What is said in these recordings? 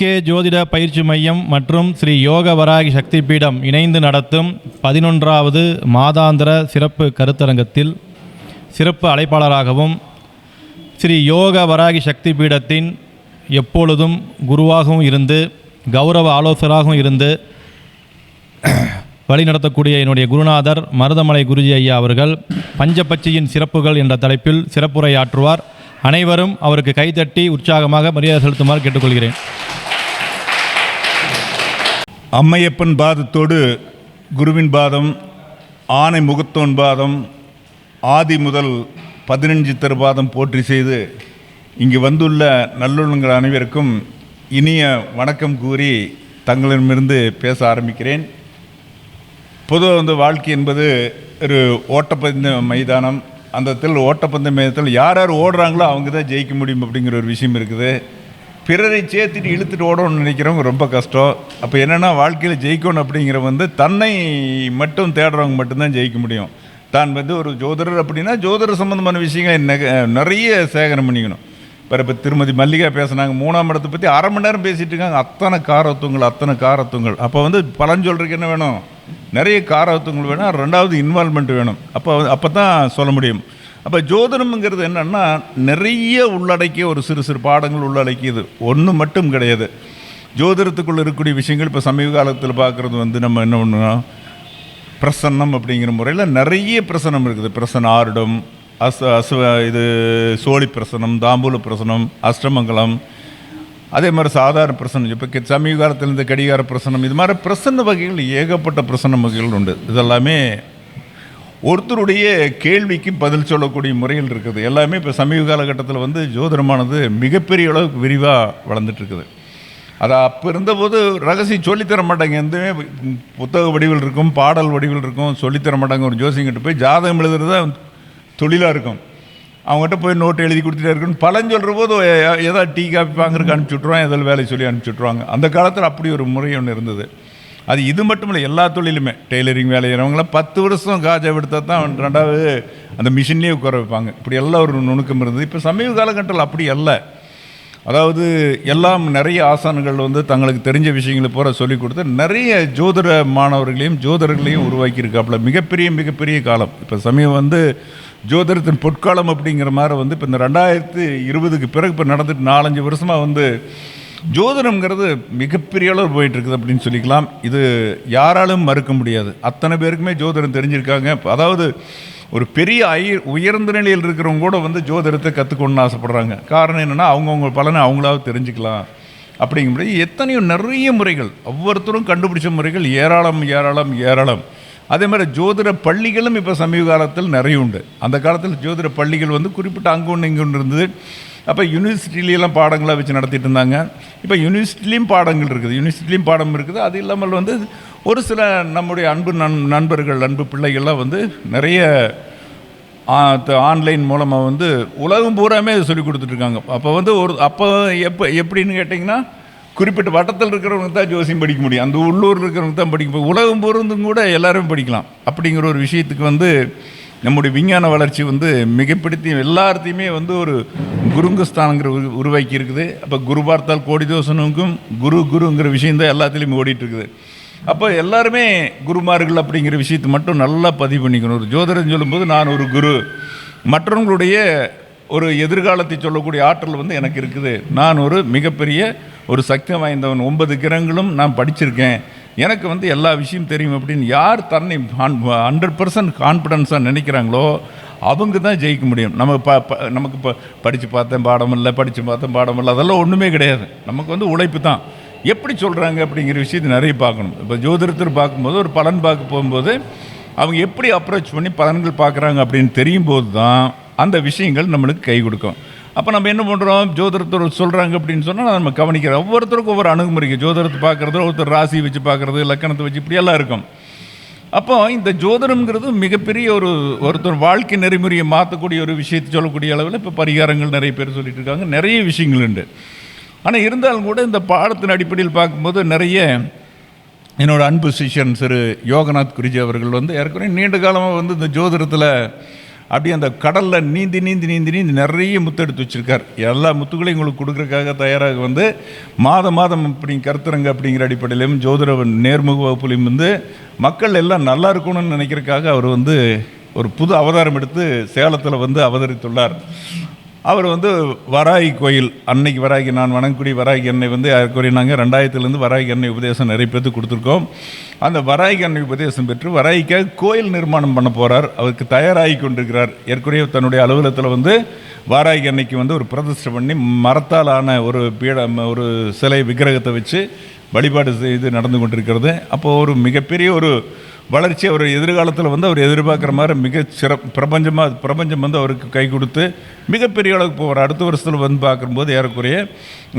SK ஜோதிட பயிற்சி மையம் மற்றும் ஸ்ரீ யோக வராகி சக்தி பீடம் இணைந்து நடத்தும் பதினொன்றாவது மாதாந்திர சிறப்பு கருத்தரங்கத்தில் சிறப்பு அழைப்பாளராகவும் ஸ்ரீ யோக வராகி சக்தி பீடத்தின் எப்பொழுதும் குருவாகவும் இருந்து கௌரவ ஆலோசகராகவும் இருந்து வழிநடத்தக்கூடிய என்னுடைய குருநாதர் மருதமலை குருஜி ஐயா அவர்கள் பஞ்சபட்சியின் சிறப்புகள் என்ற தலைப்பில் சிறப்புரை ஆற்றுவார் அனைவரும் அவருக்கு கைதட்டி உற்சாகமாக மரியாதை செலுத்துமாறு கேட்டுக்கொள்கிறேன். அம்மையப்பன் பாதத்தோடு குருவின் பாதம் ஆனை முகத்தோன் பாதம் ஆதி முதல் பதினஞ்சு திருபாதம் போற்றி செய்து இங்கு வந்துள்ள நல்லுள்ளங்கள் அனைவருக்கும் இனிய வணக்கம் கூறி தங்களிடமிருந்து பேச ஆரம்பிக்கிறேன். பொதுவாக வந்து வாழ்க்கை என்பது ஒரு ஓட்டப்பந்த மைதானம். அந்த இடத்தில் ஓட்டப்பந்த மைதானத்தில் யார் யார் ஓடுறாங்களோ அவங்க தான் ஜெயிக்க முடியும் அப்படிங்கிற ஒரு விஷயம் இருக்குது. பிறரை சேர்த்துட்டு இழுத்துட்டு ஓடணும்னு நினைக்கிறவங்க ரொம்ப கஷ்டம். அப்போ என்னென்னா வாழ்க்கையில் ஜெயிக்கணும் அப்படிங்கிற வந்து தன்னை மட்டும் தேடுறவங்க மட்டும்தான் ஜெயிக்க முடியும். தான் வந்து ஒரு ஜோதிடர் அப்படின்னா ஜோதிடர் சம்மந்தமான விஷயங்கள் நிறைய சேகரம் பண்ணிக்கணும். இப்போ இப்போ திருமதி மல்லிகா பேசுனாங்க மூணாம் இடத்தை பற்றி அரை மணி நேரம் பேசிகிட்டு இருக்காங்க. அத்தனை காரத்துவங்கள் அத்தனை காரத்துவங்கள். அப்போ வந்து பலன் சொல்கிறதுக்கு என்ன வேணும்? நிறைய காரத்துவங்கள் வேணும். ரெண்டாவது இன்வால்மெண்ட் வேணும். அப்போ அப்போ தான் சொல்ல முடியும். அப்போ ஜோதிடம்ங்கிறது என்னென்னா நிறைய உள்ளடக்கிய ஒரு சிறு சிறு பாடங்கள் உள்ளடக்கியது. ஒன்று மட்டும் கிடையாது. ஜோதிடத்துக்குள்ளே இருக்கக்கூடிய விஷயங்கள் இப்போ சமீப காலத்தில் பார்க்குறது வந்து நம்ம என்ன பண்ணுவோம் பிரசன்னம் அப்படிங்கிற முறையில் நிறைய பிரசனம் இருக்குது. பிரசன ஆருடம் அஸ் அசுவ இது சோழி பிரசனம் தாம்பூல பிரசனம் அஷ்டமங்கலம். அதே மாதிரி சாதாரண பிரசனம் இப்போ சமீப காலத்தில் இந்த கடிகார பிரசனம் இது மாதிரி பிரசன்ன வகைகள் ஏகப்பட்ட பிரசன்ன வகைகள் உண்டு. இதெல்லாமே ஒருத்தருடைய கேள்விக்கு பதில் சொல்லக்கூடிய முறையில் இருக்குது. எல்லாமே இப்போ சமீப காலகட்டத்தில் வந்து ஜோதிடமானது மிகப்பெரிய அளவுக்கு விரிவாக வளர்ந்துட்டுருக்குது. அது அப்போ இருந்தபோது ரகசியம் சொல்லித்தர மாட்டாங்க. எந்தமே புத்தக வடிவில் இருக்கும் பாடல் வடிவில் இருக்கும் சொல்லித்தர மாட்டாங்க. ஒரு ஜோசியங்கிட்ட போய் ஜாதகம் எழுதுறது தான் தொழிலாக இருக்கும். அவங்ககிட்ட போய் நோட்டு எழுதி கொடுத்துட்டே இருக்கணும் பலன் சொல்கிற போது ஏதாவது டீ காஃபி வாங்குறதுக்கு அனுப்பிச்சி விட்ருவாங்க ஏதாவது வேலை சொல்லி அனுப்பிச்சி விட்ருவாங்க அந்த காலத்தில் அப்படி ஒரு முறை ஒன்று இருந்தது. அது இது மட்டும் இல்லை எல்லா தொழிலுமே. டெய்லரிங் வேலை செய்கிறவங்களாம் பத்து வருஷம் காஜா எடுத்தால் தான் ரெண்டாவது அந்த மிஷின்லேயே உட்கார வைப்பாங்க. இப்படி எல்லாம் ஒரு நுணுக்கம் இருந்தது. இப்போ சமீப காலகட்டத்தில் அப்படி அல்ல. அதாவது எல்லாம் நிறைய ஆசான்கள் வந்து தங்களுக்கு தெரிஞ்ச விஷயங்களை பூரா சொல்லிக் கொடுத்து நிறைய ஜோதிட மாணவர்களையும் ஜோதிடர்களையும் உருவாக்கியிருக்காப்புல. மிகப்பெரிய மிகப்பெரிய காலம். இப்போ சமயம் வந்து ஜோதிடத்தின் பொற்காலம் அப்படிங்கிற மாதிரி வந்து இப்போ இந்த ரெண்டாயிரத்து இருபதுக்கு பிறகு இப்போ நடந்துட்டு நாலஞ்சு வருஷமாக வந்து ஜோதிடம்ங்கிறது மிகப்பெரிய அளவு போயிட்டு இருக்குது அப்படின்னு சொல்லிக்கலாம். இது யாராலும் மறுக்க முடியாது. அத்தனை பேருக்குமே ஜோதிடம் தெரிஞ்சிருக்காங்க. அதாவது ஒரு பெரிய ஐ உயர்ந்த நிலையில் இருக்கிறவங்க கூட வந்து ஜோதிடத்தை கற்றுக்கணும்னு ஆசைப்பட்றாங்க. காரணம் என்னென்னா அவங்கவுங்க பலனை அவங்களாவது தெரிஞ்சுக்கலாம். அப்படிங்கும்போது எத்தனையோ நிறைய முறைகள் ஒவ்வொருத்தரும் கண்டுபிடிச்ச முறைகள் ஏராளம் ஏராளம் ஏராளம். அதே மாதிரி ஜோதிட பள்ளிகளும் இப்போ சமீப காலத்தில் நிறைய உண்டு. அந்த காலத்தில் ஜோதிட பள்ளிகள் வந்து குறிப்பிட்ட அங்கு ஒன்று இங்கே ஒன்று இருந்தது. அப்போ யூனிவர்சிட்டிலையெல்லாம் பாடங்களாக வச்சு நடத்திட்டு இருந்தாங்க இப்போ யூனிவர்சிட்டிலையும் பாடங்கள் இருக்குது. யூனிவர்சிட்டிலையும் பாடம் இருக்குது. அது இல்லாமல் வந்து ஒரு சில நம்முடைய அன்பு நண் நண்பர்கள் அன்பு பிள்ளைகள்லாம் வந்து நிறைய ஆன்லைன் மூலமாக வந்து உலகம் பூராமே சொல்லி கொடுத்துட்ருக்காங்க. அப்போ வந்து ஒரு அப்போ எப்போ எப்படின்னு கேட்டிங்கன்னா குறிப்பிட்ட வட்டத்தில் இருக்கிறவங்க தான் ஜோசியம் படிக்க முடியும். அந்த உள்ளூரில் இருக்கிறவங்க தான் படிக்க முடியும். உலகம் பொருந்தும் கூட எல்லாரும் படிக்கலாம். அப்படிங்கிற ஒரு விஷயத்துக்கு வந்து நம்முடைய விஞ்ஞான வளர்ச்சி வந்து மிகப்படுத்தி எல்லாத்தையுமே வந்து ஒரு குருங்குஸ்தானங்கிற உரு உருவாக்கி இருக்குது அப்போ குரு பார்த்தால் கோடி தோசனுக்கும் குரு குருங்கிற விஷயந்தான் எல்லாத்துலேயுமே ஓடிட்டு அப்போ எல்லாருமே குருமார்கள் அப்படிங்கிற விஷயத்தை மட்டும் நல்லா பதிவு பண்ணிக்கணும். ஒரு ஜோதிடம் சொல்லும்போது நான் ஒரு குரு. மற்றவங்களுடைய ஒரு எதிர்காலத்தை சொல்லக்கூடிய ஆற்றல் வந்து எனக்கு இருக்குது. நான் ஒரு மிகப்பெரிய ஒரு சக்தி வாய்ந்தவன். ஒன்பது கிரகங்களும் நான் படிச்சிருக்கேன். எனக்கு வந்து எல்லா விஷயம் தெரியும் அப்படின்னு யார் தன்னை ஹண்ட்ரட் பர்சன்ட் கான்ஃபிடென்ஸாக நினைக்கிறாங்களோ அவங்க தான் ஜெயிக்க முடியும். நம்ம ப ப- நமக்கு இப்போ படித்து பார்த்தேன் பாடம் இல்லை படித்து பார்த்தேன் பாடம் இல்லை அதெல்லாம் ஒன்றுமே கிடையாது. நமக்கு வந்து உழைப்பு தான். எப்படி சொல்கிறாங்க அப்படிங்கிற விஷயத்தை நிறைய பார்க்கணும். இப்போ ஜோதிடத்தில் பார்க்கும்போது ஒரு பலன் பார்க்க போகும்போது அவங்க எப்படி அப்ரோச் பண்ணி பலன்கள் பார்க்குறாங்க அப்படின்னு தெரியும் போது தான் அந்த விஷயங்கள் நம்மளுக்கு கை கொடுக்கும். அப்போ நம்ம என்ன பண்ணுறோம் ஜோதிடத்தர் சொல்கிறாங்க அப்படின்னு சொன்னால் நம்ம கவனிக்கிறோம் ஒவ்வொருத்தருக்கும் ஒவ்வொரு அணுகுமுறைக்கு ஜோதிடத்தை பார்க்குறது ஒருத்தர் ராசி வச்சு பார்க்குறது லக்கணத்தை வச்சு இப்படியெல்லாம் இருக்கும். அப்போ இந்த ஜோதிடம்ங்கிறது மிகப்பெரிய ஒரு ஒருத்தர் வாழ்க்கை நெறிமுறையை மாற்றக்கூடிய ஒரு விஷயத்தை சொல்லக்கூடிய அளவில் இப்போ பரிகாரங்கள் நிறைய பேர் சொல்லிட்டு இருக்காங்க. நிறைய விஷயங்கள் உண்டு. ஆனால் இருந்தாலும் கூட இந்த பாடத்தின் அடிப்படையில் பார்க்கும்போது நிறைய என்னோடய அன்பு சிஷ்யன் சிறு யோகநாத் குருஜி அவர்கள் வந்து ஏற்கனவே நீண்ட காலமாக வந்து இந்த ஜோதிடத்தில் அப்படியே அந்த கடலில் நீந்தி நீந்தி நீந்தி நீந்தி நிறைய முத்து எடுத்து எல்லா முத்துக்களையும் உங்களுக்கு கொடுக்குறதுக்காக தயாராக வந்து மாதம் மாதம் இப்படி கருத்துறங்க அப்படிங்கிற அடிப்படையிலும் ஜோதிட நேர்முக வகுப்புலையும் வந்து மக்கள் எல்லாம் நல்லா இருக்கணும்னு நினைக்கிறதுக்காக அவர் வந்து ஒரு புது அவதாரம் எடுத்து சேலத்தில் வந்து அவதரித்துள்ளார். அவர் வந்து வராகி கோயில் அன்னைக்கு வராகி நான் வணங்கக்கூடிய வராகி அன்னை வந்து யாருக்குரிய நாங்கள் ரெண்டாயிரத்துலேருந்து வராகி அன்னை உபதேசம் நிறைய பேர்த்து கொடுத்துருக்கோம். அந்த வராகி அன்னை உபதேசம் பெற்று வராகிக்காக கோயில் நிர்மாணம் பண்ண போகிறார் அவருக்கு தயாராகி கொண்டிருக்கிறார். ஏற்கனவே தன்னுடைய அலுவலகத்தில் வந்து வாராகி அன்னைக்கு வந்து ஒரு பிரதிஷ்டை பண்ணி மரத்தால் ஆன ஒரு பீட ஒரு சிலை விக்கிரகத்தை வச்சு வழிபாடு செய்து நடந்து கொண்டிருக்கிறது. அப்போது ஒரு மிகப்பெரிய ஒரு வளர்ச்சி அவர் எதிர்காலத்தில் வந்து அவர் எதிர்பார்க்குற மாதிரி மிக சிற பிரபஞ்சமாக பிரபஞ்சம் வந்து அவருக்கு கை கொடுத்து மிகப்பெரிய அளவுக்கு போவார் அடுத்த வருஷத்தில் வந்து பார்க்கும்போது ஏறக்குறைய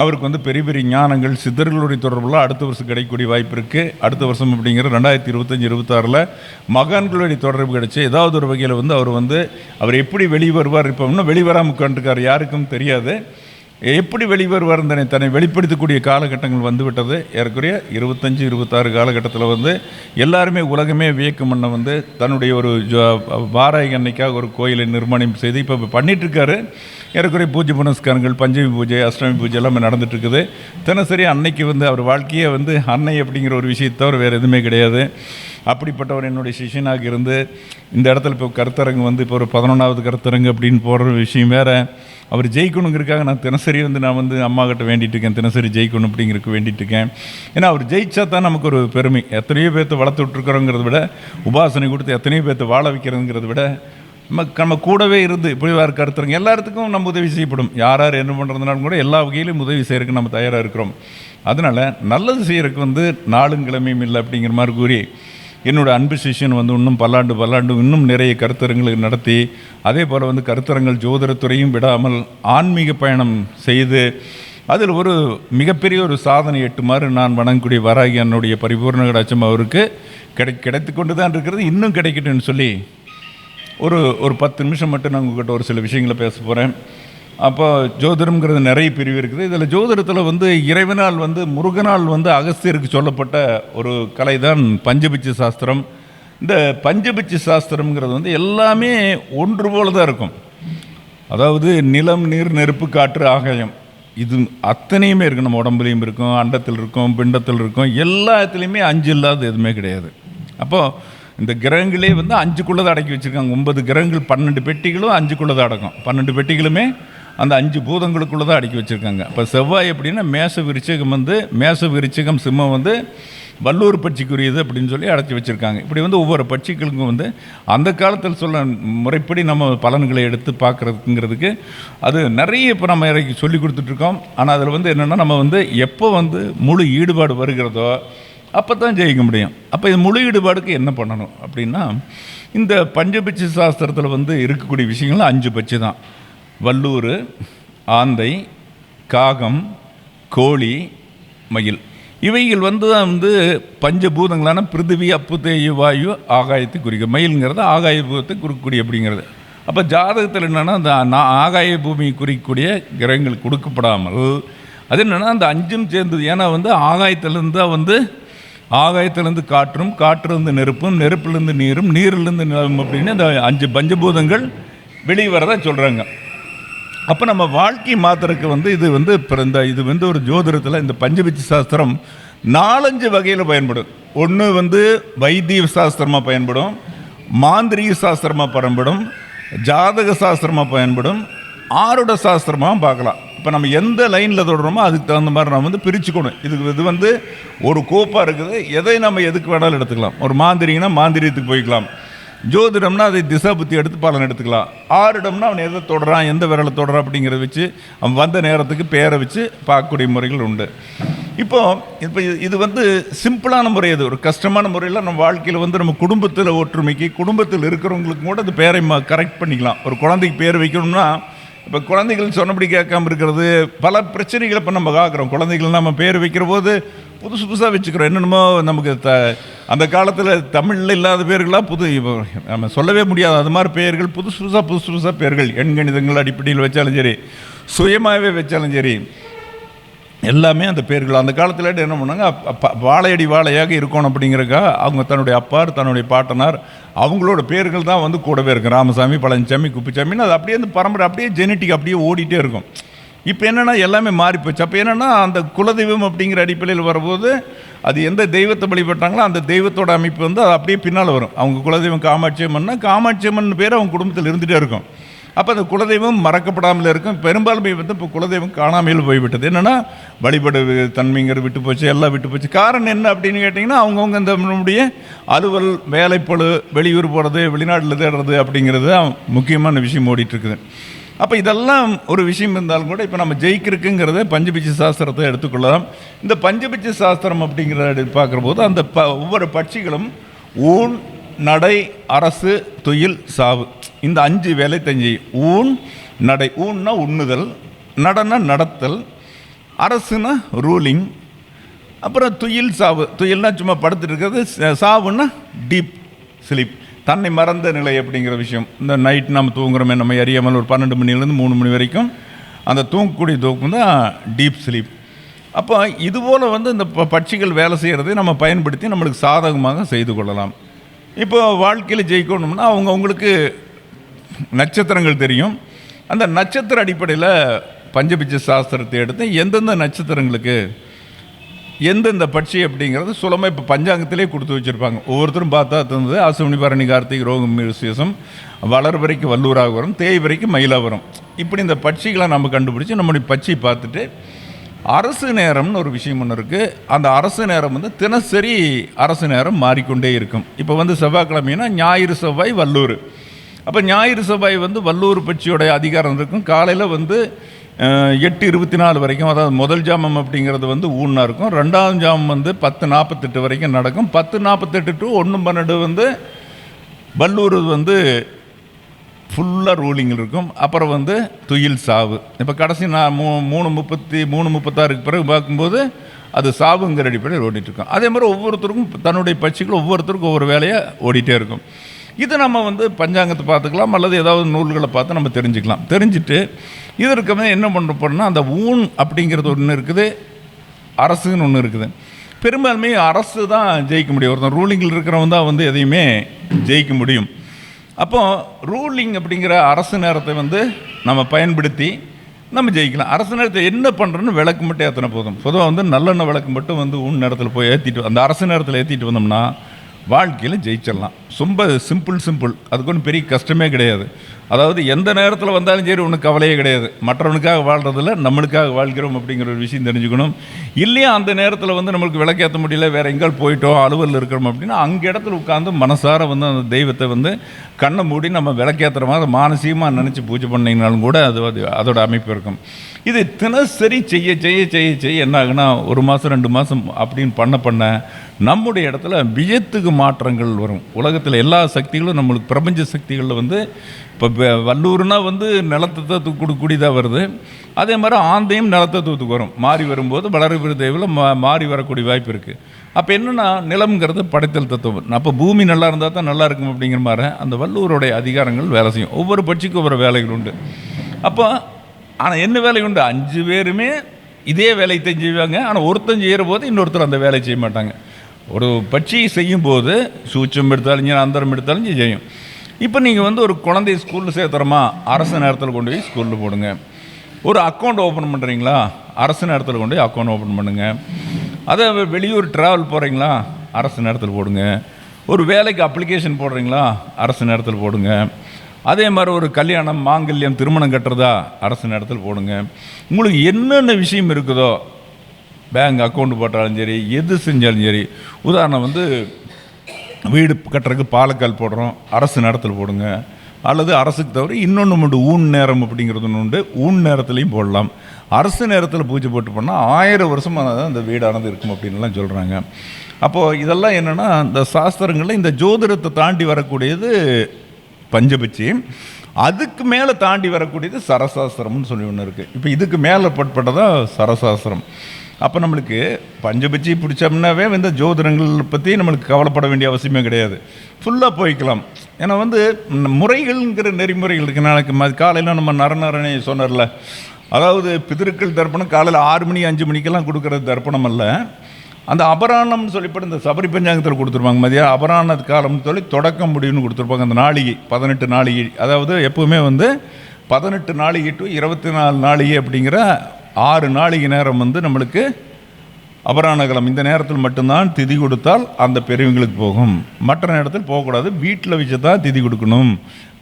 அவருக்கு வந்து பெரிய பெரிய ஞானங்கள் சித்தர்களுடைய தொடர்புலாம் அடுத்த வருஷம் கிடைக்கக்கூடிய வாய்ப்பு இருக்குது அடுத்த வருஷம் அப்படிங்கிற ரெண்டாயிரத்தி இருபத்தஞ்சி இருபத்தாறில் மகான்களுடைய தொடர்பு கிடைச்சி ஏதாவது ஒரு வகையில் வந்து அவர் வந்து அவர் எப்படி வெளியே வருவார் இப்போ இன்னும் வெளிவராமல் உட்காந்துருக்கார் யாருக்கும் தெரியாது. எப்படி வெளிவருவார் தன்னை தன்னை வெளிப்படுத்தக்கூடிய காலகட்டங்கள் வந்துவிட்டது? ஏறக்குறைய இருபத்தஞ்சு இருபத்தாறு காலகட்டத்தில் வந்து எல்லாருமே உலகமே வியக்கும் பண்ண வந்து தன்னுடைய ஒரு ஜ- அன்னைக்காக ஒரு கோயிலை நிர்மாணம் செய்து இப்போ பண்ணிட்டு ஏறக்குறைய பூஜை புனஸ்காரங்கள் பஞ்சமி பூஜை அஷ்டமி பூஜை எல்லாமே நடந்துகிட்ருக்குது இருக்குது தினசரி அன்னைக்கு வந்து அவர் வாழ்க்கையே வந்து அன்னை அப்படிங்கிற ஒரு விஷயத்தை வேறு எதுவுமே கிடையாது. அப்படிப்பட்டவர் என்னுடைய சிஷியனாக இருந்து இந்த இடத்துல இப்போ கருத்தரங்கு வந்து இப்போ ஒரு பதினொன்றாவது கருத்தரங்கு அப்படின்னு போடுற விஷயம் வேறு. அவர் ஜெயிக்கணுங்கிறதுக்காக நான் தினசரி வந்து நான் வந்து அம்மா கிட்ட வேண்டிட்டு இருக்கேன். தினசரி ஜெயிக்கணும் அப்படிங்கிறதுக்கு வேண்டிட்டு இருக்கேன். ஏன்னா அவர் ஜெயிச்சா தான் நமக்கு ஒரு பெருமை. எத்தனையோ பேர்த்த வளர்த்து விட்ருக்குறோங்கிறத விட உபாசனை கொடுத்து எத்தனையோ பேர்த்த வாழ வைக்கிறதுங்கிறத விட நம்ம நம்ம கூடவே இருந்து இப்படி வேறு கருத்துறங்க எல்லாத்துக்கும் நம்ம உதவி செய்யப்படும். யார் யார் என்ன பண்ணுறதுனாலும் கூட எல்லா வகையிலும் உதவி செய்யறதுக்கு நம்ம தயாராக இருக்கிறோம். அதனால் நல்லது செய்கிறக்கு வந்து நாளும் கிழமையும் இல்லை அப்படிங்கிற மாதிரி கூறி என்னோடய அன்பு சிஷியன் வந்து இன்னும் பல்லாண்டு பல்லாண்டு இன்னும் நிறைய கருத்தரங்களை நடத்தி அதே போல் வந்து கருத்தரங்கள் ஜோதிடத்துறையும் விடாமல் ஆன்மீக பயணம் செய்து அதில் ஒரு மிகப்பெரிய ஒரு சாதனை எட்டுமாறு நான் வணங்கக்கூடிய வராகி என்னுடைய பரிபூர்ண கடாட்சம் அவருக்கு கிடை கிடைத்து கொண்டு தான் இருக்கிறது இன்னும் கிடைக்கட்டும்னு சொல்லி ஒரு ஒரு பத்து நிமிஷம் மட்டும் நான் உங்கள்கிட்ட ஒரு சில விஷயங்களை பேச போகிறேன் அப்போ ஜோதிடம்ங்கிறது நிறைய பிரிவு இருக்குது. இதில் ஜோதிடத்தில் வந்து இறைவனால் வந்து முருகனால் வந்து அகஸ்தியருக்கு சொல்லப்பட்ட ஒரு கலை தான் பஞ்சபிச்சு சாஸ்திரம். இந்த பஞ்சபிச்சு சாஸ்திரம்ங்கிறது வந்து எல்லாமே ஒன்று போல தான் இருக்கும். அதாவது நிலம் நீர் நெருப்பு காற்று ஆகாயம். இது அத்தனையுமே இருக்கும். நம்ம உடம்புலையும் இருக்கும் அண்டத்தில் இருக்கும் பிண்டத்தில் இருக்கும். எல்லாத்துலேயுமே அஞ்சு இல்லாத எதுவுமே கிடையாது. அப்போது இந்த கிரகங்களே வந்து அஞ்சுக்குள்ளதை அடக்கி வச்சுருக்காங்க. ஒன்பது கிரகங்கள் பன்னெண்டு பெட்டிகளும் அஞ்சுக்குள்ளதை அடக்கும். பன்னெண்டு பெட்டிகளுமே அந்த அஞ்சு பூதங்களுக்குள்ளே தான் அடக்கி வச்சுருக்காங்க. இப்போ செவ்வாய் எப்படின்னா மேச விருச்சகம் வந்து மேச விருச்சகம் சிம்மம் வந்து வல்லூர் பட்சிக்குரியது அப்படின்னு சொல்லி அடைச்சி வச்சுருக்காங்க. இப்படி வந்து ஒவ்வொரு பட்சிகளுக்கும் வந்து அந்த காலத்தில் சொல்ல முறைப்படி நம்ம பலன்களை எடுத்து பார்க்குறதுங்கிறதுக்கு அது நிறைய இப்போ நம்ம இறக்கி சொல்லி கொடுத்துட்ருக்கோம். ஆனால் அதில் வந்து என்னென்னா நம்ம வந்து எப்போ வந்து முழு ஈடுபாடு வருகிறதோ அப்போ தான் ஜெயிக்க முடியும். அப்போ இது முழு ஈடுபாடுக்கு என்ன பண்ணணும் அப்படின்னா இந்த பஞ்சபட்சி சாஸ்திரத்தில் வந்து இருக்கக்கூடிய விஷயங்கள் அஞ்சு பட்சி தான் வல்லூர் ஆந்தை காகம் கோழி மயில். இவைகள் வந்து தான் வந்து பஞ்சபூதங்களான பிருத்திவி அப்பு தேயு வாயு ஆகாயத்தை குறிக்கும் மயில்ங்கிறது ஆகாய பூதத்தை குறிக்கக்கூடிய அப்படிங்கிறது. அப்போ ஜாதகத்தில் என்னென்னா அந்த நான் ஆகாய பூமி குறிக்கக்கூடிய கிரகங்கள் கொடுக்கப்படாமல் அது என்னென்னா அந்த அஞ்சும் சேர்ந்தது. ஏன்னா வந்து ஆகாயத்திலேருந்து தான் வந்து ஆகாயத்திலேருந்து காற்றும் காற்றிலிருந்து நெருப்பும் நெருப்பிலிருந்து நீரும் நீரிலிருந்து நிலவும் அப்படின்னு அந்த அஞ்சு பஞ்சபூதங்கள் வெளியே வரதான் சொல்கிறாங்க அப்போ நம்ம வாழ்க்கை மாத்திரக்கு வந்து இது வந்து பிறந்த இது வந்து ஒரு ஜோதிடத்தில் இந்த பஞ்சபிச்சு சாஸ்திரம் நாலஞ்சு வகையில் பயன்படும். ஒன்று வந்து வைத்திய சாஸ்திரமாக பயன்படும் மாந்திரீக சாஸ்திரமாக பயன்படும் ஜாதக சாஸ்திரமாக பயன்படும் ஆருட சாஸ்திரமாக பார்க்கலாம். இப்போ நம்ம எந்த லைனில் தொடரோமோ அதுக்கு தகுந்த மாதிரி நம்ம வந்து பிரிச்சுக்கணும். இதுக்கு இது வந்து ஒரு கோப்பாக இருக்குது. எதை நம்ம எதுக்கு வேணாலும் எடுத்துக்கலாம். ஒரு மாந்திரிங்கன்னா மாந்திரியத்துக்கு போய்க்கலாம். ஜோதிடம்னா அதை திசா புத்தி எடுத்து பலன் எடுத்துக்கலாம். ஆறிடம்னா அவன் எதை தொடறான் எந்த விரலை தொடறான் அப்படிங்கிறத வச்சு அவன் வந்த நேரத்துக்கு பேரை வச்சு பார்க்கக்கூடிய முறைகள் உண்டு. இப்போ இப்போ இது- இது வந்து சிம்பிளான முறை அது. ஒரு கஷ்டமான முறையில் நம்ம வாழ்க்கையில் வந்து நம்ம குடும்பத்தில் ஒற்றுமைக்கு குடும்பத்தில் இருக்கிறவங்களுக்கு கூட அது பேரை கரெக்ட் பண்ணிக்கலாம். ஒரு குழந்தைக்கு பேர் வைக்கணும்னா இப்போ குழந்தைகள் சொன்னபடி கேட்காம இருக்கிறது பல பிரச்சனைகளை இப்போ நம்ம பார்க்குறோம் குழந்தைகள் நம்ம பேர் வைக்கிற போது புதுசு புதுசாக வச்சுக்கிறோம். என்னென்னமோ நமக்கு த அந்த காலத்தில் தமிழில் இல்லாத பேர்களாக புது நம்ம சொல்லவே முடியாது. அது மாதிரி பெயர்கள் புதுசு புதுசாக புதுசு புதுசாக பெயர்கள் எண்கணிதங்கள் அடிப்படையில் வச்சாலும் சரி சுயமாகவே வச்சாலும் சரி எல்லாமே அந்த பேர்கள். அந்த காலத்தில் என்ன பண்ணாங்க வாழையடி வாழையாக இருக்கணும் அப்படிங்கிறக்கா அவங்க தன்னுடைய அப்பார் தன்னுடைய பாட்டனார் அவங்களோட பேர்கள் தான் வந்து கூடவே இருக்கும் ராமசாமி பழனிசாமி குப்பிச்சாமின்னு அது அப்படியே அந்த பரம்பரை அப்படியே ஜெனட்டிக் அப்படியே ஓடிட்டே இருக்கும். இப்போ என்னென்னா எல்லாமே மாறி போச்சு. அப்போ என்னென்னா அந்த குலதெய்வம் அப்படிங்கிற அடிப்படையில் வரும்போது அது எந்த தெய்வத்தை வழிபட்டாங்களோ அந்த தெய்வத்தோட அமைப்பு வந்து அது அப்படியே பின்னால் வரும். அவங்க குலதெய்வம் காமாட்சி அம்மன்னா காமாட்சி அம்மன் பேர் அவங்க குடும்பத்தில் இருந்துகிட்டே இருக்கும். அப்போ அந்த குலதெய்வம் மறக்கப்படாமல் இருக்கும். பெரும்பாலுமே வந்து இப்போ குலதெய்வம் காணாமல் போய்விட்டது. என்னென்னா வழிபடு தன்மைங்கிறது விட்டு போச்சு எல்லாம் விட்டு போச்சு. காரணம் என்ன அப்படின்னு கேட்டிங்கன்னா அவங்கவுங்க இந்த நம்முடைய அலுவல் வேலைப்பழு வெளியூர் போகிறது வெளிநாட்டில் தேடுறது அப்படிங்கிறது தான் முக்கியமான விஷயம் ஓடிட்டுருக்குது. அப்போ இதெல்லாம் ஒரு விஷயம் இருந்தாலும் கூட இப்போ நம்ம ஜெயிக்கிறதுக்குங்கிறத பஞ்சபிச்சு சாஸ்திரத்தை எடுத்துக்கொள்ளலாம். இந்த பஞ்சபிச்சு சாஸ்திரம் அப்படிங்கிறத பார்க்குற போது அந்த ப ஒவ்வொரு பட்சிகளும் ஊன் நடை அரசு துயில் சாவு. இந்த அஞ்சு வேலை தஞ்சை. ஊன் நடை ஊன்னா உண்ணுதல் நடன நடத்தல் அரசுனா ரூலிங் அப்புறம் துயில் சாவு. துயில்னா சும்மா படுத்துட்டு இருக்கிறது சாவுன்னா டீப் ஸ்லீப் தன்னை மறந்த நிலை அப்படிங்கிற விஷயம். இந்த நைட் நம்ம தூங்குறோமே நம்ம அறியாமல் ஒரு பன்னெண்டு மணிலேருந்து மூணு மணி வரைக்கும் அந்த தூங்கக்கூடிய தூக்கம் தான் டீப் ஸ்லீப் அப்போ இதுபோல் வந்து இந்த ப- பட்சிகள் வேலை செய்கிறதை நம்ம பயன்படுத்தி நம்மளுக்கு சாதகமாக செய்து கொள்ளலாம். இப்போ வாழ்க்கையில் ஜெயிக்கணும்னா அவங்க அவங்களுக்கு நட்சத்திரங்கள் தெரியும். அந்த நட்சத்திர அடிப்படையில் பஞ்சபிச்ச சாஸ்திரத்தை எடுத்து எந்தெந்த நட்சத்திரங்களுக்கு எந்தெந்த பட்சி அப்படிங்கிறது சுலமாக இப்போ பஞ்சாங்கத்திலே கொடுத்து வச்சுருப்பாங்க. ஒவ்வொருத்தரும் பார்த்தா தந்தது அசுவனி பரணி கார்த்திகை ரோகம் விசேஷம் வளர் வரைக்கும் வல்லூராக வரும் தேய் வரைக்கும் மயிலாபுரம் இப்படி இந்த பட்சிகளை நம்ம கண்டுபிடிச்சி நம்முடைய பட்சி பார்த்துட்டு அரசு நேரம்னு ஒரு விஷயம் ஒன்று இருக்குது அந்த அரசு நேரம் வந்து தினசரி அரசு நேரம் மாறிக்கொண்டே இருக்கும். இப்போ வந்து செவ்வாய்க்கிழமைனா ஞாயிறு செவ்வாய் வல்லூர். அப்போ ஞாயிறு சபை வந்து வல்லூர் பட்சியோடைய அதிகாரம் இருக்கும். காலையில் வந்து எட்டு இருபத்தி நாலு வரைக்கும் அதாவது முதல் ஜாமம் அப்படிங்கிறது வந்து ஊன்னா இருக்கும். ரெண்டாவது ஜாமம் வந்து பத்து நாற்பத்தெட்டு வரைக்கும் நடக்கும். பத்து நாற்பத்தெட்டு டு ஒன்று பன்னெண்டு வந்து வல்லூர் வந்து ஃபுல்லாக ரூலிங் இருக்கும். அப்புறம் வந்து துயில் சாவு. இப்போ கடைசி நான் மூ மூணு முப்பத்தி மூணு முப்பத்தாறுக்கு பிறகு பார்க்கும்போது அது சாவுங்கிற அடிப்படையில் ஓடிட்டுருக்கும் அதே மாதிரி ஒவ்வொருத்தருக்கும் தன்னுடைய பட்சிகள் ஒவ்வொருத்தருக்கும் ஒவ்வொரு வேலையாக ஓடிட்டே இருக்கும். இது நம்ம வந்து பஞ்சாங்கத்தை பார்த்துக்கலாம் அல்லது ஏதாவது நூல்களை பார்த்து நம்ம தெரிஞ்சுக்கலாம். தெரிஞ்சுட்டு இதற்கு வந்து என்ன பண்ண போறோம்னா அந்த ஊன் அப்படிங்கிறது ஒன்று இருக்குது அரசுன்னு ஒன்று இருக்குது. பெரும்பான்மை அரசு தான் ஜெயிக்க முடியும். ஒருத்தன் ரூலிங்கில் இருக்கிறவன் தான் வந்து எதையுமே ஜெயிக்க முடியும். அப்போ ரூலிங் அப்படிங்கிற அரசு நேரத்தை வந்து நம்ம பயன்படுத்தி நம்ம ஜெயிக்கலாம். அரசு நேரத்தை என்ன பண்ணுறோன்னு விளக்கு மட்டும் ஏற்றின போதும். பொதுவாக வந்து நல்லெண்ணெய் விளக்கு மட்டும் வந்து உன் நேரத்தில் போய் ஏற்றிட்டு அந்த அரசு நேரத்தில் ஏற்றிட்டு வந்தோம்னா வாழ்க்கையில் ஜெயிச்சிடலாம். ரொம்ப சிம்பிள் சிம்பிள் அதுக்கு ஒன்றும் பெரிய கஷ்டமே கிடையாது. அதாவது எந்த நேரத்தில் வந்தாலும் சரி ஒன்றும் கவலையே கிடையாது. மற்றவனுக்காக வாழ்கிறதில்ல நம்மளுக்காக வாழ்கிறோம் அப்படிங்கிற ஒரு விஷயம் தெரிஞ்சுக்கணும். இல்லையா அந்த நேரத்தில் வந்து நம்மளுக்கு விளக்கேற்ற முடியல வேறு எங்கே போயிட்டோம் அலுவலில் இருக்கிறோம் அப்படின்னா அங்கே இடத்துல உட்காந்து மனசார வந்து அந்த தெய்வத்தை வந்து கண்ணை மூடி நம்ம விளக்கேற்றுற மாதிரி மானசீகமாக நினச்சி பூஜை பண்ணிங்கனாலும் கூட அது அது அதோட அமைப்பு இருக்கும். இது தினசரி செய்ய செய்ய செய்ய செய்ய என்ன ஆகுனா ஒரு மாதம் ரெண்டு மாதம் அப்படின்னு பண்ண பண்ண நம்முடைய இடத்துல வியத்துக்கு மாற்றங்கள் வரும். உலகத்தில் எல்லா சக்திகளும் நம்மளுக்கு பிரபஞ்ச சக்திகளில் வந்து இப்போ வல்லூர்னா வந்து நிலத்தை தூக்கக்கூடியதாக வருது. அதே மாதிரி ஆந்தையும் நிலத்தை தூத்துக்கு வரும். மாறி வரும்போது வளர்பிற தேவையில் மா மாறி வரக்கூடிய வாய்ப்பு இருக்குது அப்போ என்னென்னா நிலம்ங்கிறது படைத்தல் தத்துவம். அப்போ பூமி நல்லா இருந்தால் தான் நல்லா இருக்கும் அப்படிங்கிற மாதிரி அந்த வல்லூருடைய அதிகாரங்கள் வேலை செய்யும். ஒவ்வொரு பட்சிக்கும் ஒவ்வொரு வேலைகள் உண்டு. அப்போ ஆனால் என்ன வேலை உண்டு? அஞ்சு பேருமே இதே வேலையை தான் செய்வாங்க. ஆனால் ஒருத்தன் செய்கிற போது இன்னொருத்தர் அந்த வேலையை செய்ய மாட்டாங்க. ஒரு பட்சி செய்யும்போது சூச்சம் எடுத்தாலும் சரி அந்தரம் எடுத்தாலும் சரி செய்யும். இப்போ நீங்கள் வந்து ஒரு குழந்தைய ஸ்கூலில் சேர்த்துறோமா? அரசு நேரத்தில் கொண்டு போய் ஸ்கூலில் போடுங்க. ஒரு அக்கௌண்ட் ஓப்பன் பண்ணுறீங்களா அரசு நேரத்தில் கொண்டு போய் அக்கௌண்ட் ஓப்பன் பண்ணுங்கள் அதே வெளியூர் ட்ராவல் போகிறீங்களா அரசு நேரத்தில் போடுங்க. ஒரு வேலைக்கு அப்ளிகேஷன் போடுறீங்களா? அரசு நேரத்தில் போடுங்க. அதே மாதிரி ஒரு கல்யாணம் மாங்கல்யம் திருமணம் கட்டுறதா அரசு நேரத்தில் போடுங்க. உங்களுக்கு என்னென்ன விஷயம் இருக்குதோ பேங்க் அக்கௌண்ட் போட்டாலும் சரி எது செஞ்சாலும் சரி உதாரணம் வந்து வீடு கட்டுறதுக்கு பாலக்கால் போடுறோம் அரசு நேரத்தில் போடுங்க. அல்லது அரசுக்கு தவிர இன்னொன்று உண்டு ஊன் நேரம் அப்படிங்கிறது ஒன்று உண்டு ஊன் நேரத்துலையும் போடலாம். அரசு நேரத்தில் பூஜை போட்டு பண்ணால் ஆயிரம் வருஷமாக தான் இந்த வீடானது இருக்கும் அப்படின்லாம் சொல்கிறாங்க அப்போது இதெல்லாம் என்னென்னா இந்த சாஸ்திரங்களில் இந்த ஜோதிடத்தை தாண்டி வரக்கூடியது பஞ்சபட்சி. அதுக்கு மேலே தாண்டி வரக்கூடியது சரசாஸ்திரம்னு சொல்லி ஒன்று இருக்குது இப்போ இதுக்கு மேலே பட்பட்டதா சரசாஸ்திரம். அப்போ நம்மளுக்கு பஞ்சபட்சி பிடிச்சோம்னாவே இந்த ஜோதிடங்கள் பற்றி நம்மளுக்கு கவலைப்பட வேண்டிய அவசியமே கிடையாது. ஃபுல்லாக போய்க்கலாம். ஏன்னா வந்து முறைகள்ங்கிற நெறிமுறைகள் இருக்குது நாளைக்கு காலையில் நம்ம நரநரணை சொன்னார்ல. அதாவது பிதிருக்கள் தர்ப்பணம் காலையில் ஆறு மணி அஞ்சு மணிக்கெல்லாம் கொடுக்குறது தர்ப்பணம் அல்ல. அந்த அபராணம்னு சொல்லிப்பட்டு இந்த சபரி பஞ்சாங்கத்தில் கொடுத்துருப்பாங்க மதியம் அபராண காலம்னு சொல்லி தொடக்கம் முடிவுன்னு கொடுத்துருப்பாங்க. அந்த நாளிகை பதினெட்டு நாளிகை அதாவது எப்பவுமே வந்து பதினெட்டு நாளிகை டு இருபத்தி நாலு நாளிகை அப்படிங்கிற ஆறு நாளிகை நேரம் வந்து நம்மளுக்கு அபராணகலம் இந்த நேரத்தில் மட்டும்தான் திதி கொடுத்தால் அந்த பெரியவங்களுக்கு போகும். மற்ற நேரத்தில் போகக்கூடாது. வீட்டில் வச்சு தான் திதி கொடுக்கணும்.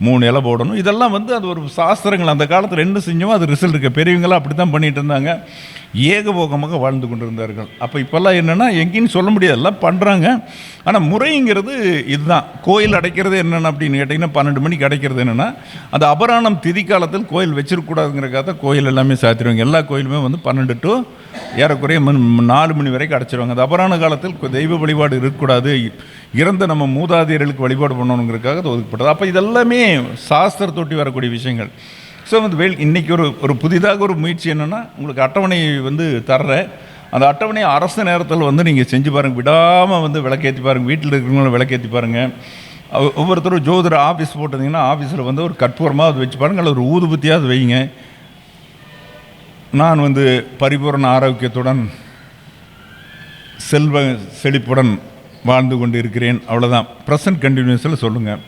மூணு இலை போடணும். இதெல்லாம் வந்து அது ஒரு சாஸ்திரங்கள். அந்த காலத்தில் ரெண்டு செஞ்சோமோ அது ரிசல்ட் இருக்குது பெரியவங்களாம் அப்படி தான் பண்ணிட்டு இருந்தாங்க. ஏகபோகமாக வாழ்ந்து கொண்டிருந்தார்கள். அப்போ இப்போல்லாம் என்னென்னா எங்கேயும் சொல்ல முடியாது. எல்லாம் பண்ணுறாங்க ஆனால் முறைங்கிறது இதுதான். கோயில் அடைக்கிறது என்னென்ன அப்படின்னு கேட்டிங்கன்னா பன்னெண்டு மணிக்கு அடைக்கிறது என்னென்னா அந்த அபராணம் திதி காலத்தில் கோயில் வச்சிருக்கக்கூடாதுங்கிறக்காக தான் கோயில் எல்லாமே சாத்திடுவாங்க எல்லா கோயிலுமே வந்து பன்னெண்டு டு ஏறக்குறைய நாலு மணி வரைக்கும் அடைச்சிருவாங்க. அந்த அபராண காலத்தில் தெய்வ வழிபாடு இருக்கக்கூடாது. இறந்த நம்ம மூதாதையர்களுக்கு வழிபாடு பண்ணணுங்கிறதுக்காக அது ஒதுக்கப்பட்டது. அப்போ இதெல்லாமே சாஸ்திரத்தொட்டி வரக்கூடிய விஷயங்கள். ஸோ வந்து வெல் இன்றைக்கி ஒரு ஒரு புதிதாக ஒரு முயற்சி என்னென்னா உங்களுக்கு அட்டவணை வந்து தர்றேன் அந்த அட்டவணையை அரசு நேரத்தில் வந்து நீங்கள் செஞ்சு பாருங்கள் விடாமல் வந்து விளக்கேற்றி பாருங்கள் வீட்டில் இருக்கிறவங்களும் விளக்கேற்றி பாருங்கள் ஒவ்வொருத்தரும் ஜோதிட ஆஃபீஸ் போட்டிருந்தீங்கன்னா ஆஃபீஸில் வந்து ஒரு கற்பூரமாக அது வச்சு பாருங்கள் அல்லது ஒரு ஊதுபத்தியாவது வைங்க. நான் வந்து பரிபூரண ஆரோக்கியத்துடன் செல்வ செழிப்புடன் வாழ்ந்து கொண்டு இருக்கிறேன். அவ்வளோதான் ப்ரெசன்ட் கண்டினியூஸில் சொல்லுங்கள்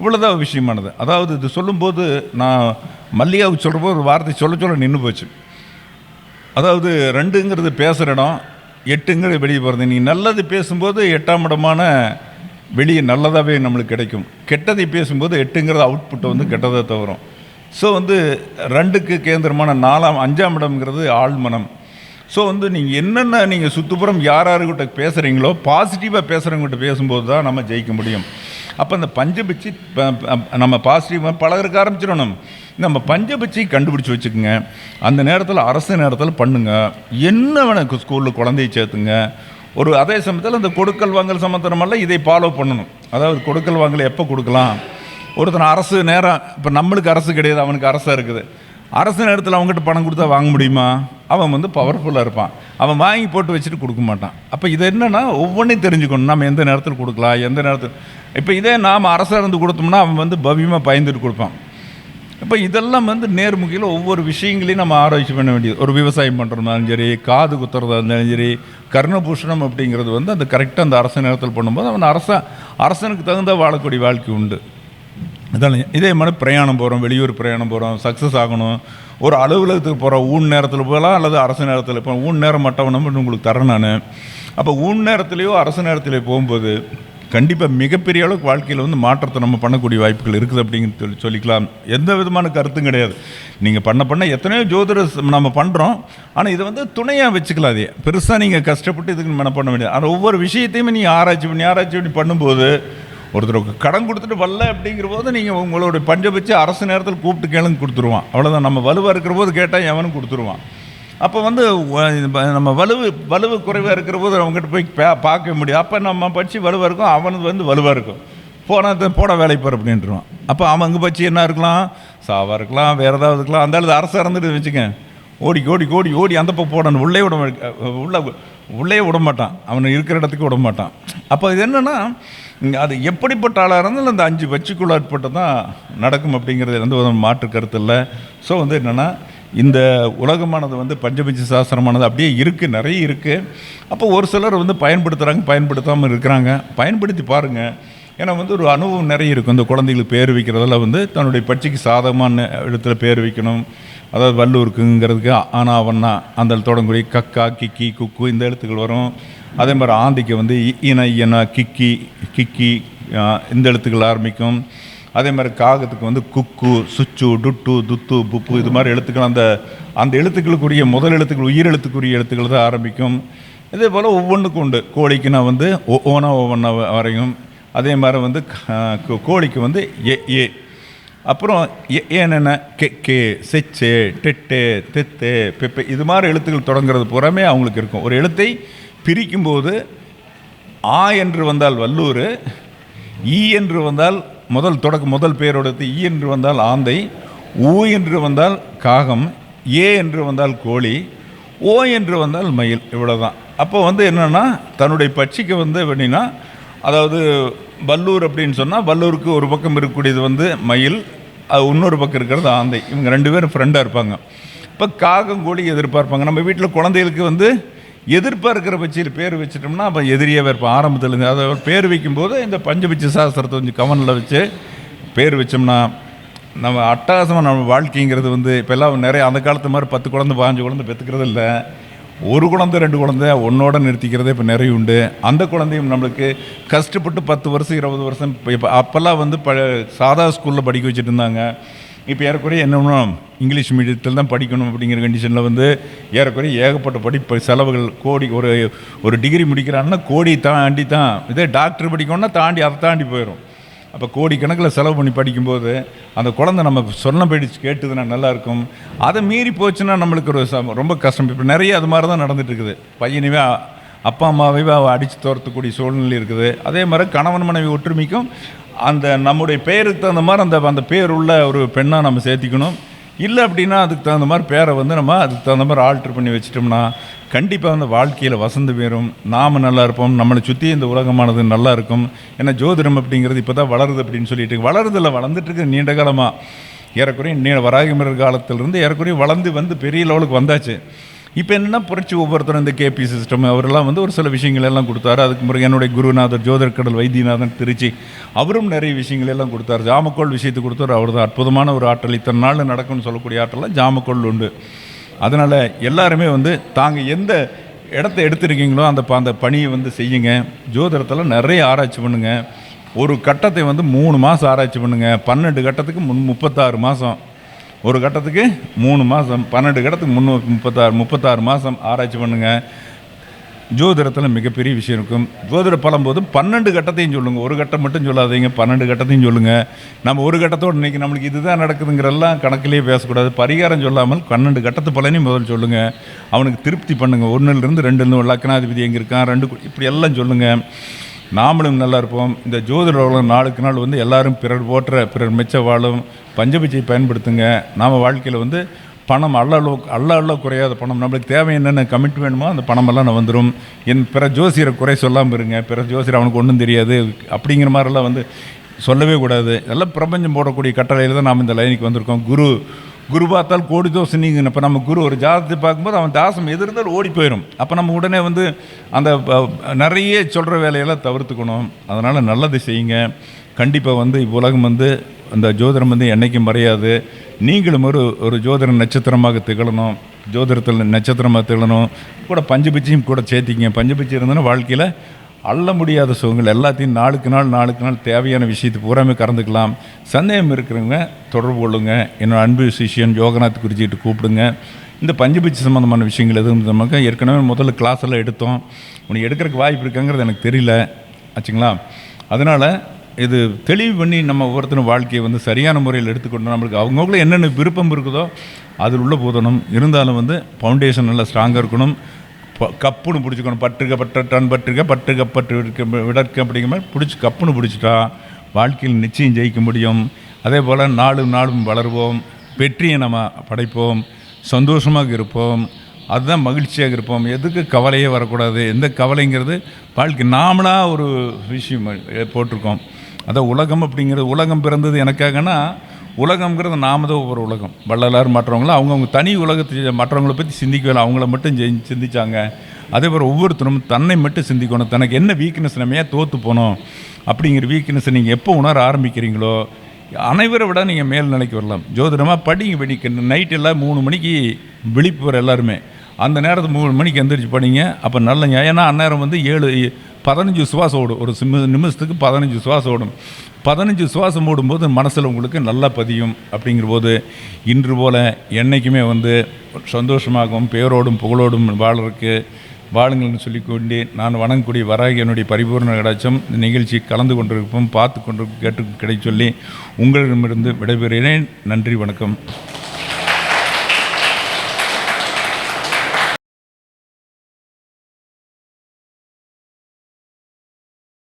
இவ்வளோதான் விஷயமானது. அதாவது இது சொல்லும்போது நான் மல்லிகாவுக்கு சொல்கிறப்போ ஒரு வார்த்தை சொல்ல சொல்ல நின்று போச்சு. அதாவது ரெண்டுங்கிறது பேசுகிற இடம் எட்டுங்கிறது வெளியே போகிறது நீ நல்லது பேசும்போது எட்டாம் இடமான வெளியே நல்லதாகவே நம்மளுக்கு கிடைக்கும். கெட்டதை பேசும்போது எட்டுங்கிறது அவுட்புட்டை வந்து கெட்டதாக தவறும். ஸோ வந்து ரெண்டுக்கு கேந்திரமான நாலாம் அஞ்சாம் இடம்ங்கிறது ஆழ்மனம். ஸோ வந்து நீங்கள் என்னென்ன நீங்கள் சுற்றுப்புறம் யார் யாருக்கிட்ட பேசுகிறீங்களோ பாசிட்டிவாக பேசுகிறவங்ககிட்ட பேசும்போது தான் நம்ம ஜெயிக்க முடியும். அப்போ அந்த பஞ்சபட்சி ப- ப- நம்ம பாசிட்டிவாக பழகிறக்க ஆரம்பிச்சிடணும். நம்ம பஞ்சபிச்சி கண்டுபிடிச்சி வச்சுக்கோங்க. அந்த நேரத்தில் அரசு நேரத்தில் பண்ணுங்க. என்ன வேணும் ஸ்கூலில் குழந்தைய சேர்த்துங்க. ஒரு அதே சமயத்தில் இந்த கொடுக்கல் வாங்கல் சம்மந்தமெல்லாம் இதை ஃபாலோ பண்ணணும். அதாவது கொடுக்கல் வாங்கல் எப்போ கொடுக்கலாம்? ஒருத்தன் அரசு நேரம் இப்போ நம்மளுக்கு அரசு கிடையாது அவனுக்கு அரசாக இருக்குது. அரசு நேரத்தில் அவங்ககிட்ட பணம் கொடுத்தா வாங்க முடியுமா? அவன் வந்து பவர்ஃபுல்லாக இருப்பான். அவன் வாங்கி போட்டு வச்சுட்டு கொடுக்க மாட்டான். அப்போ இது என்னென்னா ஒவ்வொன்றையும் தெரிஞ்சுக்கணும். நம்ம எந்த நேரத்தில் கொடுக்கலாம் எந்த நேரத்தில் இப்போ இதே நாம் அரசாக இருந்து கொடுத்தோம்னா அவன் வந்து பவியமாக பயந்துட்டு கொடுப்பான். இப்போ இதெல்லாம் வந்து நேர்முகையில் ஒவ்வொரு விஷயங்களையும் நம்ம ஆராய்ச்சி பண்ண வேண்டியது. ஒரு விவசாயம் பண்ணுறதாலும் சரி காது குத்துறதா இருந்தாலும் சரி கர்ணபூஷணம் அப்படிங்கிறது வந்து அந்த கரெக்டாக அந்த அரச நேரத்தில் பண்ணும்போது அவன் அரச அரசனுக்கு தகுந்த வாழக்கூடிய வாழ்க்கை உண்டு. அதான் இதே மாதிரி பிரயாணம் போகிறோம் வெளியூர் பிரயாணம் போகிறோம் சக்ஸஸ் ஆகணும். ஒரு அலுவலகத்துக்கு போகிறோம் ஊன் நேரத்தில் போகலாம் அல்லது அரசு நேரத்தில் போகலாம் ஊன் நேரம் மட்டவனம் உங்களுக்கு தரேன் நான். அப்போ ஊன் நேரத்துலேயோ அரசு நேரத்திலே போகும்போது கண்டிப்பாக மிகப்பெரிய அளவுக்கு வாழ்க்கையில் வந்து மாற்றத்தை நம்ம பண்ணக்கூடிய வாய்ப்புகள் இருக்குது அப்படிங்கிறது சொல்லி சொல்லிக்கலாம். எந்த விதமான கருத்தும் கிடையாது. நீங்கள் பண்ண பண்ண எத்தனையோ ஜோதிட நம்ம பண்ணுறோம் ஆனால் இதை வந்து துணையாக வச்சுக்கலாம் அதே பெருசாக நீங்கள் கஷ்டப்பட்டு இதுக்கு மன பண்ண வேண்டியது. ஆனால் ஒவ்வொரு விஷயத்தையுமே நீங்கள் ஆராய்ச்சி பண்ணி ஆராய்ச்சி பண்ணி பண்ணும்போது ஒருத்தருக்கு கடன் கொடுத்துட்டு வரல அப்படிங்கிற போது நீங்கள் உங்களுடைய பஞ்சபட்ச அரசு நேரத்தில் கூப்பிட்டு கேளுங்க கொடுத்துருவான். அவ்வளோதான் நம்ம வலுவாக இருக்கிற போது கேட்டால் எவனும் கொடுத்துருவான். அப்போ வந்து நம்ம வலுவு வலுவு குறைவாக இருக்கிற போது அவங்ககிட்ட போய் பே பார்க்க முடியும். அப்போ நம்ம பட்சி வலுவாக இருக்கும் அவனுக்கு வந்து வலுவாக இருக்கும். போனால் போட வேலைக்கு போகிற அப்படின்ட்டுருவான். அப்போ அவன் அங்கே பட்சி என்ன இருக்கலாம்? சாவாக இருக்கலாம் வேறு ஏதாவது இருக்கலாம். அந்த அளவு அரசு இறந்துட்டு வச்சுக்கேன் ஓடி ஓடி ஓடி ஓடி அந்த பக்கம் போடணும். உள்ளே விட உள்ளே உள்ள உள்ளே விட மாட்டான் அவனை இருக்கிற இடத்துக்கு விட மாட்டான் அப்போ இது என்னென்னா அது எப்படிப்பட்ட ஆளாக இருந்தாலும் அந்த அஞ்சு வச்சுக்குள்ள உட்பட்டு தான் நடக்கும் அப்படிங்கிறது வந்து ஒரு மாற்று கருத்து இல்லை. ஸோ வந்து என்னென்னா இந்த உலகமானது வந்து பஞ்சபஞ்ச சாஸ்திரமானது அப்படியே இருக்குது நிறைய இருக்குது அப்போ ஒரு சிலர் வந்து பயன்படுத்துகிறாங்க பயன்படுத்தாமல் இருக்கிறாங்க. பயன்படுத்தி பாருங்கள் ஏன்னா வந்து ஒரு அனுபவம் நிறைய இருக்கும் இந்த குழந்தைகளுக்கு பேர் வைக்கிறதெல்லாம் வந்து தன்னுடைய பட்சிக்கு சாதகமான இடத்துல பேர் வைக்கணும். அதாவது வல்லூருக்குங்கிறதுக்கு ஆனா அவன்னா அந்த தொடங்குடி கக்கா கிக்கி குக்கு இந்த எழுத்துக்கள் வரும். அதே மாதிரி ஆந்திக்கு வந்து இ- இன இன கிக்கி கிக்கி இந்த எழுத்துக்கள் ஆரம்பிக்கும். அதே மாதிரி காகத்துக்கு வந்து குக்கு சுச்சு டுட்டு துத்து புப்பு இது மாதிரி எழுத்துக்கள் அந்த அந்த எழுத்துக்களுக்குரிய முதல் எழுத்துக்கள் உயிர் எழுத்துக்குரிய எழுத்துக்கள் தான் ஆரம்பிக்கும். இதே போல் ஒவ்வொன்றுக்கும் உண்டு. கோழிக்கு நான் வந்து ஒவ்வொன்றா ஒவ்வொன்றா வரையும். அதே மாதிரி வந்து கோழிக்கு வந்து ஏ ஏ அப்புறம் ஏ கே கே டெட்டு தெத்து பெப்பை பெப்பே இது மாதிரி எழுத்துக்கள் தொடங்குறது பூராமே அவங்களுக்கு இருக்கும். ஒரு எழுத்தை பிரிக்கும்போது ஆ என்று வந்தால் வல்லூர் ஈ என்று வந்தால் முதல் தொடக்க முதல் பேரோட ஈ என்று வந்தால் ஆந்தை ஊ என்று வந்தால் காகம் ஏ என்று வந்தால் கோழி ஓ என்று வந்தால் மயில் இவ்வளோதான் அப்போ வந்து என்னென்னா தன்னுடைய பட்சிக்கு வந்து எப்படின்னா அதாவது வல்லூர் அப்படின்னு சொன்னால் வல்லூருக்கு ஒரு பக்கம் இருக்கக்கூடியது வந்து மயில் அது இன்னொரு பக்கம் இருக்கிறது ஆந்தை. இவங்க ரெண்டு பேரும் ஃப்ரெண்டாக இருப்பாங்க. இப்போ காகம் கோழி எதிர்பார்ப்பாங்க. நம்ம வீட்டில் குழந்தைகளுக்கு வந்து எதிர்பார்க்கிற பட்சியில் பேர் வச்சிட்டோம்னா அப்போ எதிரியாகவே இருப்போம் ஆரம்பத்துலேருந்து அதை பேர் வைக்கும்போது இந்த பஞ்சபட்ச சாஸ்திரத்தை கொஞ்சம் கவனில் வச்சு பேர் வச்சோம்னா நம்ம அட்டகாசமாக நம்ம வாழ்க்கைங்கிறது வந்து இப்போ எல்லாம் நிறைய அந்த காலத்து மாதிரி பத்து குழந்தை பாஞ்சு குழந்தை பெற்றுக்கிறது இல்லை ஒரு குழந்தை ரெண்டு குழந்தை ஒன்னோட நிறுத்திக்கிறதே இப்போ நிறைய உண்டு. அந்த குழந்தையும் நம்மளுக்கு கஷ்டப்பட்டு பத்து வருஷம் இருபது வருஷம் இப்போ இப்போ அப்போல்லாம் வந்து ப சாதா ஸ்கூலில் படிக்க வச்சுட்டு இருந்தாங்க. இப்போ ஏறக்குறைய என்னென்னா இங்கிலீஷ் மீடியத்தில் தான் படிக்கணும் அப்படிங்கிற கண்டிஷனில் வந்து ஏறக்குறைய ஏகப்பட்ட படிப்பு செலவுகள் கோடி ஒரு ஒரு டிகிரி முடிக்கிறான்னா கோடி தாண்டி தான் இதே டாக்டர் படிக்கணும்னா தாண்டி அதை தாண்டி போயிடும் அப்போ கோடிக்கணக்கில் செலவு பண்ணி படிக்கும்போது அந்த குழந்தை நம்ம சொன்ன படிச்சு கேட்டுதுன்னா நல்லாயிருக்கும். அதை மீறி போச்சுன்னா நம்மளுக்கு ஒரு ச- ரொம்ப கஷ்டம். இப்போ நிறைய அது மாதிரி தான் நடந்துட்டு இருக்குது பையனவே அப்பா அம்மாவையே அடித்து துரத்தக்கூடிய சூழ்நிலை இருக்குது. அதே மாதிரி கணவன் மனைவி ஒற்றுமைக்கும் அந்த நம்முடைய பெயருக்கு தகுந்த மாதிரி அந்த அந்த பேர் உள்ள ஒரு பெண்ணாக நம்ம சேர்த்திக்கணும். இல்லை அப்படின்னா அதுக்கு தகுந்த மாதிரி பேரை வந்து நம்ம அதுக்கு தகுந்த மாதிரி ஆல்ட்ரு பண்ணி வச்சிட்டோம்னா கண்டிப்பாக வந்து வாழ்க்கையில் வசந்து பெறும் நாம் நல்லா இருப்போம். நம்மளை சுற்றி இந்த உலகமானது நல்லா இருக்கும். ஏன்னா ஜோதிடம் அப்படிங்கிறது இப்போ தான் வளருது அப்படின்னு சொல்லிட்டு வளருதில்ல வளர்ந்துட்டு இருக்கு நீண்ட காலமாக ஏறக்குறைய நீ வராகிமர் காலத்திலிருந்து ஏறக்குறைய வளர்ந்து வந்து பெரிய லெவலுக்கு வந்தாச்சு. இப்போ என்னென்னா புரட்சி ஒவ்வொருத்தரும் இந்த கேபி சிஸ்டம் அவரெல்லாம் வந்து ஒரு சில விஷயங்கள் எல்லாம் கொடுத்தாரு. அதுக்கு பிறகு என்னுடைய குருநாதர் ஜோதர்கடல் வைத்தியநாதன் திருச்சி அவரும் நிறைய விஷயங்கள் எல்லாம் கொடுத்தாரு. ஜாமக்கோள் விஷயத்தை கொடுத்தாரு அவர் தான் அற்புதமான ஒரு ஆற்றல். இத்தனை நாள் நடக்கும்னு சொல்லக்கூடிய ஆற்றலாம் ஜாமக்கோள் உண்டு. அதனால் எல்லாருமே வந்து தாங்க எந்த இடத்த எடுத்திருக்கீங்களோ அந்த ப- அந்த பணியை வந்து செய்யுங்க. ஜோதிடத்தில் நிறைய ஆராய்ச்சி பண்ணுங்கள் ஒரு கட்டத்தை வந்து மூணு மாதம் ஆராய்ச்சி பண்ணுங்கள் பன்னெண்டு கட்டத்துக்கு முன் முப்பத்தாறு மாதம் ஒரு கட்டத்துக்கு மூணு மாதம் பன்னெண்டு கட்டத்துக்கு முந்நூறு முப்பத்தாறு முப்பத்தாறு மாதம் ஆராய்ச்சி பண்ணுங்கள் ஜோதிடத்தில் மிகப்பெரிய விஷயம் இருக்கும். ஜோதிட பலம் போது பன்னெண்டு கட்டத்தையும் சொல்லுங்கள் ஒரு கட்டம் மட்டும் சொல்லாதீங்க பன்னெண்டு கட்டத்தையும் சொல்லுங்கள் நம்ம ஒரு கட்டத்தோடு இன்றைக்கி நம்மளுக்கு இதுதான் நடக்குதுங்கிறெல்லாம் கணக்கிலேயே பேசக்கூடாது. பரிகாரம் சொல்லாமல் பன்னெண்டு கட்டத்து பலனையும் முதல் சொல்லுங்கள் அவனுக்கு திருப்தி பண்ணுங்கள் ஒன்றுலேருந்து ரெண்டுலேருந்து லக்னாதிபதி எங்கே இருக்கான் ரெண்டு இப்படி எல்லாம் சொல்லுங்கள் நாமளும் நல்லா இருப்போம். இந்த ஜோதிட உலகம் நாளுக்கு நாள் வந்து எல்லாரும் பிறர் போற்ற பிறர் மிச்ச வாழும். பஞ்சபிச்சை பயன்படுத்துங்க. நாம் வாழ்க்கையில் வந்து பணம் அல்ல அல்ல அல்ல குறையாத பணம். நம்மளுக்கு தேவை என்னென்ன கமிட் வேணுமோ அந்த பணமெல்லாம் நான் வந்துடும் என் பிற ஜோசியரை குறை சொல்லாமல் இருங்க. பிற ஜோசியர் அவனுக்கு ஒன்றும் தெரியாது. அப்படிங்கிற மாதிரிலாம் வந்து சொல்லவே கூடாது. எல்லாம் பிரபஞ்சம் போடக்கூடிய கட்டளையில் தான் நாம் இந்த லைனுக்கு வந்திருக்கோம். குரு குரு பார்த்தால் கோடி தோசை நீங்க இப்போ நம்ம குரு ஒரு ஜாதகத்தை பார்க்கும்போது அவன் தாசம் எதிர்த்தால் ஓடி போயிடும் அப்போ நம்ம உடனே வந்து அந்த நிறைய சொல்கிற வேலையெல்லாம் தவிர்த்துக்கணும். அதனால் நல்லது செய்யுங்க. கண்டிப்பாக வந்து இவ்வுலகம் வந்து அந்த ஜோதிடம் வந்து என்றைக்கும் மறையாது. நீங்களும் ஒரு ஒரு ஜோதிட நட்சத்திரமாக திகழணும். ஜோதிடத்தில் நட்சத்திரமாக திகழணும். கூட பஞ்சபிச்சியும் கூட சேர்த்திங்க பஞ்சபிச்சி இருந்தோன்னா வாழ்க்கையில் அள்ள முடியாத சுகங்கள் எல்லாத்தையும் நாளுக்கு நாள் நாளுக்கு நாள் தேவையான விஷயத்தை பூராமே கறந்துக்கலாம். சந்தேகம் இருக்கிறவங்க தொடர்பு கொள்ளுங்க. என்னோடய அன்பு சிஷியன் யோகநாத் குறிச்சிட்டு கூப்பிடுங்க. இந்த பஞ்சபிச்சு சம்மந்தமான விஷயங்கள் எதுவும் நமக்கு ஏற்கனவே முதல்ல கிளாஸ் எல்லாம் எடுத்தோம். உனக்கு எடுக்கிறதுக்கு வாய்ப்பு இருக்காங்கிறது எனக்கு தெரியல. ஆச்சுங்களா? அதனால் இது தெளிவு பண்ணி நம்ம ஒவ்வொருத்தரும் வாழ்க்கையை வந்து சரியான முறையில் எடுத்துக்கொண்டு நம்மளுக்கு அவங்கவுங்களும் என்னென்ன விருப்பம் இருக்குதோ அதில் உள்ள போதணும். இருந்தாலும் வந்து ஃபவுண்டேஷன் நல்லா ஸ்ட்ராங்காக இருக்கணும். கப்புன்னு பிடிச்சிக்கணும். பற்றுக பற்ற டன் பற்றுக பற்றுக பற்று விடுக்க விடற்க அப்படிங்கிற மாதிரி பிடிச்சி கப்புன்னு பிடிச்சிட்டா வாழ்க்கையில் நிச்சயம் ஜெயிக்க முடியும். அதே போல் நாளும் நாளும் வளருவோம். வெற்றியை நம்ம படைப்போம். சந்தோஷமாக இருப்போம். அதுதான் மகிழ்ச்சியாக இருப்போம். எதுக்கு கவலையே வரக்கூடாது. எந்த கவலைங்கிறது வாழ்க்கை நாமளாக ஒரு விஷயம் போட்டிருக்கோம். அதான் உலகம் அப்படிங்கிறது உலகம் பிறந்தது எனக்காகனா உலகம்ங்கிறது நாம தான் ஒவ்வொரு உலகம். வள்ளலார் மற்றவங்களும் அவங்கவுங்க தனி உலகத்தை மற்றவங்கள பற்றி சிந்திக்கல அவங்கள மட்டும் செஞ்சு- சிந்திச்சாங்க. அதே போல் ஒவ்வொருத்தரும் தன்னை மட்டும் சிந்திக்கணும். தனக்கு என்ன வீக்னஸ் நம்ம ஏன் தோற்று போனோம். அப்படிங்கிற வீக்னஸை நீங்கள் எப்போ உணர ஆரம்பிக்கிறீங்களோ அனைவரை விட நீங்கள் மேல் நிலைக்கு வரலாம். ஜோதிடமாக படிங்க படிக்க நைட் எல்லாம் மூணு மணிக்கு விழிப்பு வர எல்லாருமே. அந்த நேரத்து மூணு மணிக்கு எந்திரிச்சு படிங்க. அப்போ நல்ல ஏன்னா அந்நேரம் வந்து ஏழு பதினஞ்சு சுவாசம் ஓடும். ஒரு சிம் நிமிஷத்துக்கு பதினஞ்சு சுவாசம் ஓடும். பதினஞ்சு சுவாசம் ஓடும்போது மனசில் உங்களுக்கு நல்லா பதியும் அப்படிங்கிற போது இன்று போல் என்றைக்குமே வந்து சந்தோஷமாகவும் பேரோடும் புகழோடும் வாழறதுக்கு வாழுங்கள்னு சொல்லிக்கொண்டு நான் வணங்கக்கூடிய வராகி என்னுடைய பரிபூர்ண கடாச்சம் இந்த நிகழ்ச்சி கலந்து கொண்டிருப்போம் பார்த்து கொண்டு கேட்டு கிடைச்சொல்லி உங்களிடமிருந்து விடைபெறுகிறேன். நன்றி வணக்கம்.